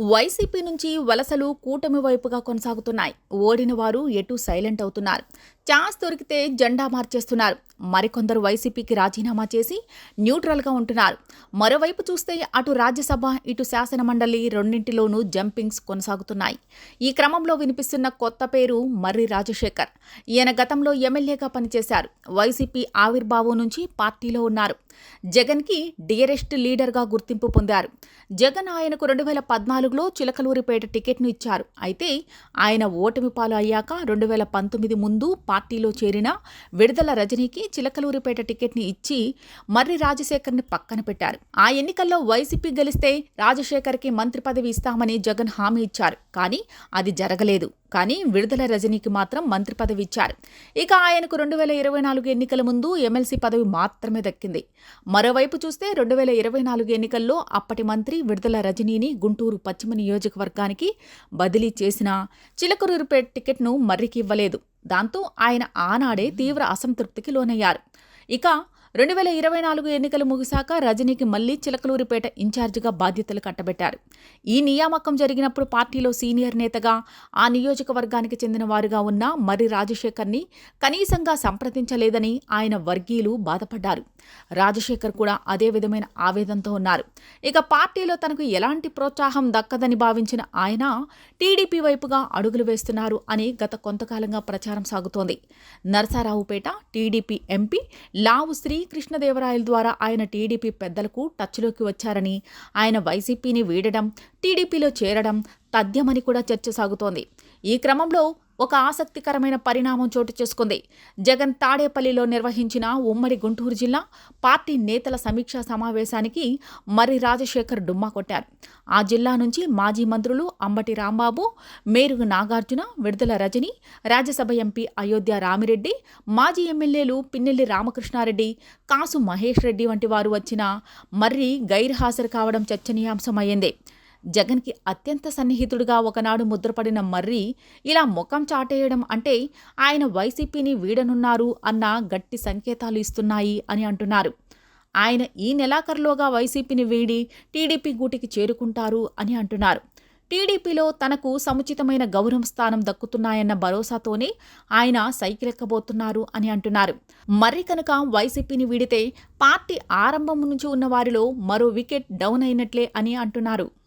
YCP నుంచి వలసలు కూటమి వైపుగా కొనసాగుతున్నాయి. ఓడిన వారు ఎటు సైలెంట్ అవుతున్నారు. ఛాన్స్ దొరికితే జెండా మార్చేస్తున్నారు. మరికొందరు వైసీపీకి రాజీనామా చేసి న్యూట్రల్గా ఉంటున్నారు. మరోవైపు చూస్తే అటు రాజ్యసభ ఇటు శాసనమండలి రెండింటిలోనూ జంపింగ్స్ కొనసాగుతున్నాయి. ఈ క్రమంలో వినిపిస్తున్న కొత్త పేరు మర్రి రాజశేఖర్. ఈయన గతంలో ఎమ్మెల్యేగా పనిచేశారు. వైసీపీ ఆవిర్భావం నుంచి పార్టీలో ఉన్నారు. జగన్కి డియరెస్ట్ లీడర్గా గుర్తింపు పొందారు. జగన్ ఆయనకు రెండు వేల నాలుగులో చిలకలూరిపేట టికెట్ను ఇచ్చారు. అయితే ఆయన ఓటమి పాలు అయ్యాక రెండు వేల పంతొమ్మిది ముందు పార్టీలో చేరిన విడుదల రజనీకి చిలకలూరిపేట టికెట్ని ఇచ్చి మర్రి రాజశేఖర్ని పక్కన పెట్టారు. ఆ ఎన్నికల్లో వైసీపీ గెలిస్తే రాజశేఖర్కి మంత్రి పదవి ఇస్తామని జగన్ హామీ ఇచ్చారు. కానీ అది జరగలేదు. కానీ విడుదల రజనీకి మాత్రం మంత్రి పదవి ఇచ్చారు. ఇక ఆయనకు రెండు వేల ఇరవై నాలుగు ఎన్నికల ముందు ఎమ్మెల్సీ పదవి మాత్రమే దక్కింది. మరోవైపు చూస్తే రెండు వేల ఇరవై నాలుగు ఎన్నికల్లో అప్పటి మంత్రి విడుదల రజనీని గుంటూరు పశ్చిమ నియోజకవర్గానికి బదిలీ చేసిన చిలకరూరుపేట టికెట్ను మర్రికి ఇవ్వలేదు. దాంతో ఆయన ఆనాడే తీవ్ర అసంతృప్తికి లోనయ్యారు. ఇక రెండు వేల ఇరవై నాలుగు ఎన్నికలు ముగిశాక రజనీకి మళ్ళీ చిలకలూరిపేట ఇన్ఛార్జిగా బాధ్యతలు కట్టబెట్టారు. ఈ నియామకం జరిగినప్పుడు పార్టీలో సీనియర్ నేతగా ఆ నియోజకవర్గానికి చెందిన వారుగా ఉన్న మర్రి రాజశేఖర్ని కనీసంగా సంప్రదించలేదని ఆయన వర్గీయులు బాధపడ్డారు. రాజశేఖర్ కూడా అదే విధమైన ఆవేదనతో ఉన్నారు. ఇక పార్టీలో తనకు ఎలాంటి ప్రోత్సాహం దక్కదని భావించిన ఆయన టీడీపీ వైపుగా అడుగులు వేస్తున్నారు అని గత కొంతకాలంగా ప్రచారం సాగుతోంది. నరసారావుపేట టీడీపీ ఎంపీ లావు శ్రీకృష్ణదేవరాయల ద్వారా ఆయన టీడీపీ పెద్దలకు టచ్లోకి వచ్చారని ఆయన వైసీపీని వీడడం టీడీపీలో చేరడం తథ్యమని కూడా చర్చ సాగుతోంది. ఈ క్రమంలో ఒక ఆసక్తికరమైన పరిణామం చోటు చేసుకుంది. జగన్ తాడేపల్లిలో నిర్వహించిన ఉమ్మడి గుంటూరు జిల్లా పార్టీ నేతల సమీక్షా సమావేశానికి మర్రి రాజశేఖర్ డుమ్మా కొట్టారు. ఆ జిల్లా నుంచి మాజీ మంత్రులు అంబటి రాంబాబు మేరుగు నాగార్జున విడుదల రజని రాజ్యసభ ఎంపీ అయోధ్య రామిరెడ్డి మాజీ ఎమ్మెల్యేలు పిన్నెల్లి రామకృష్ణారెడ్డి కాసు మహేష్ రెడ్డి వంటి వారు వచ్చిన మర్రి గైర్హాజరు కావడం చర్చనీయాంశమయ్యింది. జగన్కి అత్యంత సన్నిహితుడిగా ఒకనాడు ముద్రపడిన మర్రి ఇలా ముఖం చాటేయడం అంటే ఆయన వైసీపీని వీడనున్నారు అన్న గట్టి సంకేతాలు ఇస్తున్నాయి అని అంటున్నారు. ఆయన ఈ నెలాఖరులోగా వైసీపీని వీడి టీడీపీ గూటికి చేరుకుంటారు అని అంటున్నారు. టీడీపీలో తనకు సముచితమైన గౌరవ స్థానం దక్కుతున్నాయన్న భరోసాతోనే ఆయన సైకిల్ ఎక్కబోతున్నారు అని అంటున్నారు. మరి కనుక వైసీపీని వీడితే పార్టీ ఆరంభం నుంచి ఉన్న వారిలో మరో వికెట్ డౌన్ అయినట్లే అని అంటున్నారు.